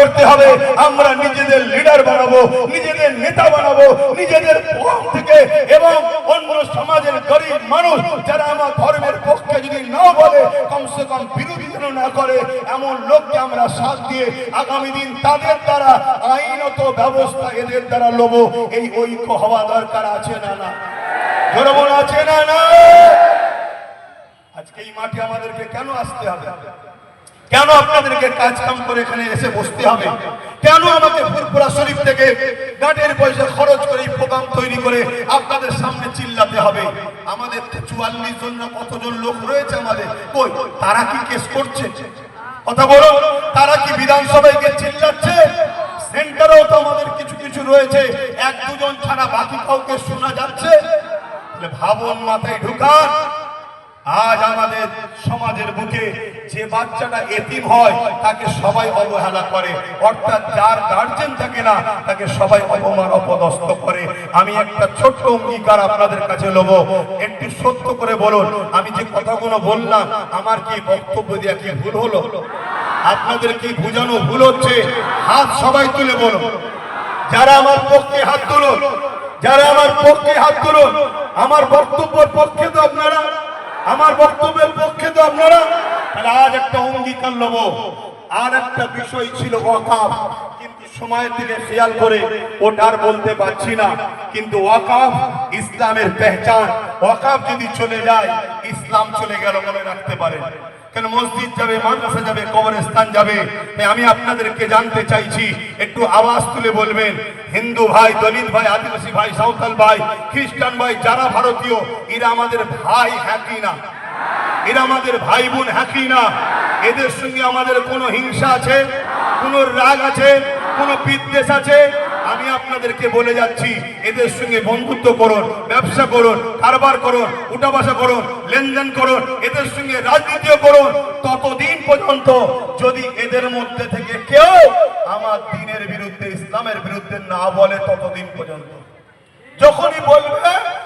করতে হবে। আমরা নিজেদের লিডার বানাবো, নিজেদের নেতা বানাবো, নিজেদের পথ থেকে এবং অন্য সমাজের গরিব মানুষ যারা আমার ধর্মের পক্ষে যদি না বলে, কমসে কম বিরোধী যেন না করে, এমন লোককে আমরা সাথ দিয়ে আগামী দিন তাদের দ্বারা আইনত ব্যবস্থা এদের দ্বারা লোব। এই ঐক্য হওয়া দরকার আছে না না? আছে না না? আজকে এই মাঠে আমাদেরকে কেন আসতে হবে? কেন আপনাদেরকে কাজ কাম করে এখানে এসে বসতে হবে? কেন আমাকে ফুরপুরা শরীফ থেকে গাটের পয়সা খরচ করে প্রোগ্রাম তৈরি করে আপনাদের সামনে চিল্লাতে হবে? আমাদের চুয়াল্লিশ জন না কতজন লোক রয়েছে আমাদের? কই, তারা কি কেস করছে? কথা বলো তারা কি বিধানসভায় গিয়ে চিল্লাচ্ছে? সেন্টারেও তো আমাদের কিছু কিছু রয়েছে। এক দুজন ছাড়া বাকি কাউকে শোনা যাচ্ছে? ভাবন মাথায় ঢুকান। আজ আমাদের সমাজের বুকে যে বাচ্চাটা এতিম হয়, তাকে সবাই অবহেলা করে। অর্থাৎ যার গার্জেন থাকে না, তাকে সবাই অপমান, অপদস্থ করে। আমি একটা ছোট্ট অঙ্গীকার আপনাদের কাছে নেব একটু সত্য করে বলুন, আমি যে কথাগুলো বললাম, আমার কি বক্তব্য দেওয়া কি ভুল হলো? আপনাদের কি বুঝানো ভুল হচ্ছে? হাত সবাই তুলে বলুন। যারা আমার পক্ষে হাত তুলুন, যারা আমার পক্ষে হাত তুলুন, আমার বক্তব্যের পক্ষে তো আমার বক্তব্যের পক্ষে তো আপনারা। তাহলে আজ একটা অঙ্গীকার নেব আর একটা বিষয় ছিল ওয়াকাফ। কিন্তু সময়ের দিকে খেয়াল করে ওটার বলতে পারছি না। কিন্তু ওয়াকাফ ইসলামের পেহচান। ওয়াকাফ যদি চলে যায়, ইসলাম চলে গেল বলে রাখতে পারেন। কেন মসজিদ যাবে, মাদ্রাসা যাবে, কবরস্থান যাবে? তাই আমি আপনাদেরকে জানতে চাইছি, একটু আওয়াজ তুলে বলবেন। হিন্দু ভাই, দলিত ভাই, আদিবাসী ভাই, সাঁওতাল ভাই, খ্রিস্টান ভাই, যারা ভারতীয়, এরা আমাদের ভাই হ্যাকি না? এরা আমাদের ভাই বোন হ্যাকি না? এদের সঙ্গে আমাদের কোনো হিংসা আছে? কোনো রাগ আছে? কোনো বিদ্বেষ আছে? আমি আপনাদেরকে বলে যাচ্ছি, এদের সঙ্গে বন্ধুত্ব করুন, ব্যবসা করুন, কারবার করুন উঠা বসা করুন, লেনদেন করুন, এদের সঙ্গে রাজনীতিও করুন। ততদিন পর্যন্ত যদি এদের মধ্যে থেকে কেউ আমার দিনের বিরুদ্ধে, ইসলামের বিরুদ্ধে না বলে, ততদিন পর্যন্ত। যখনই বলবে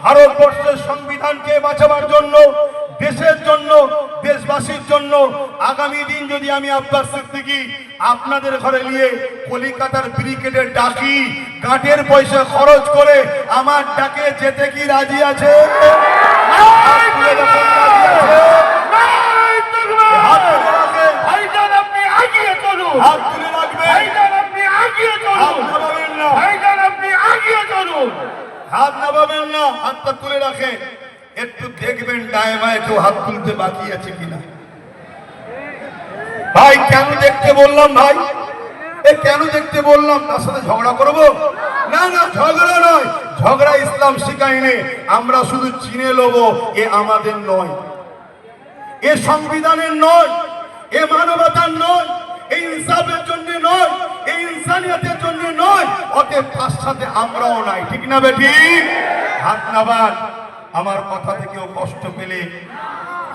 ভারতবর্ষের সংবিধানকে বাঁচাবার জন্য দেশের জন্য দেশবাসীর জন্য আগামী দিন যদি আমি আব্বাস সিদ্দিকি আপনাদের ঘরে নিয়ে কলিকাতার ক্রিকেটের ডাকি কাঠের পয়সা খরচ করে আমার ডাকে যেতে কি রাজি আছে? রাখেন একটু দেখবেন ডায়ে বায়ে কেউ হাত তুলতে বাকি আছে কিনা। ভাই, কেন দেখতে বললাম ভাই? এ, কেন দেখতে বললাম? তার সাথে ঝগড়া করব? না না, ঝগড়া নয়। ঝগড়া ইসলাম শিখায়নি আমরা শুধু চিনে লব, এ আমাদের নয়। এ সংবিধানের নয়, এ মানবতার নয় এই ইনসাফের জন্য নয় এই ইনসানিয়তের জন্য নয়। অতএব তার সাথে আমরাও নাই। ঠিক না বেটি? হাত আমার কথা থেকেও কষ্ট পেলে,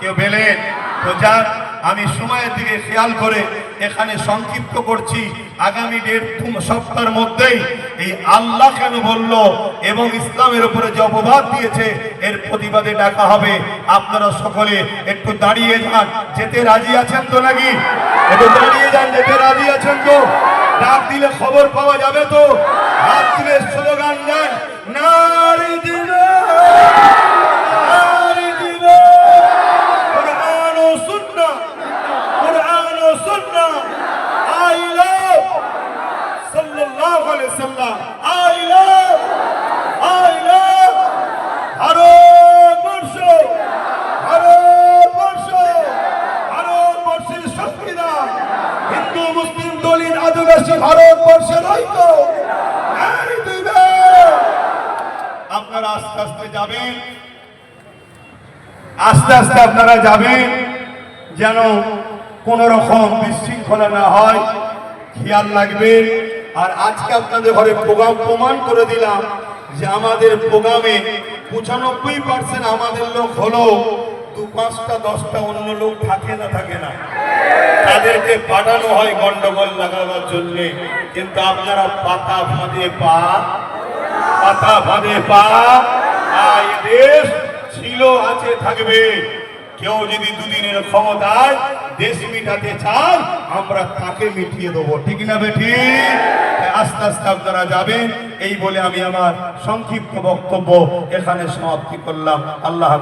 কেউ পেলেন তো যাক, আমি সময়ের দিকে খেয়াল করে এখানে সংক্ষিপ্ত করছি। আগামী দেড় সপ্তাহের মধ্যেই এই আল্লাহ কেন বলল এবং ইসলামের উপরে যে অপবাদ দিয়েছে, এর প্রতিবাদে ডাকা হবে। আপনারা সকলে একটু দাঁড়িয়ে যান। যেতে রাজি আছেন তো নাকি? একটু দাঁড়িয়ে যান, যেতে রাজি আছেন তো? ডাক দিলে খবর পাওয়া যাবে তো? হাত তুলে স্লোগান দেন, নারী আস্তে আস্তে যাবেন। আস্তে আস্তে আপনারা যাবেন, যেন কোন রকম বিশৃঙ্খলা না হয়। খেয়াল রাখবে। আর আজকে আপনাদের ঘরে প্রোগ্রাম প্রমাণ করে দিলাম যে আমাদের প্রোগ্রামে পঁচানব্বই পার্সেন্ট আমাদের লোক হলো দু পাঁচটা, দশটা অন্য লোক থাকে না থাকে না। তাদেরকে পাঠানো হয় গন্ডগোল লাগাবার জন্য। কিন্তু আপনারা পাতা ফাঁদে পা, পাতা ফাঁদে পা এই দেশ ছিল, আছে, থাকবে। কেউ যদি দুদিনের ক্ষমতায় দেশ মিটাতে চান, আমরা তাকে মিটিয়ে দেবো। ঠিক না বেঠি? আস্তে আস্তে আপনারা যাবেন। এই বলে আমি আমার সংক্ষিপ্ত বক্তব্য এখানে সমাপ্তি করলাম। আল্লাহ।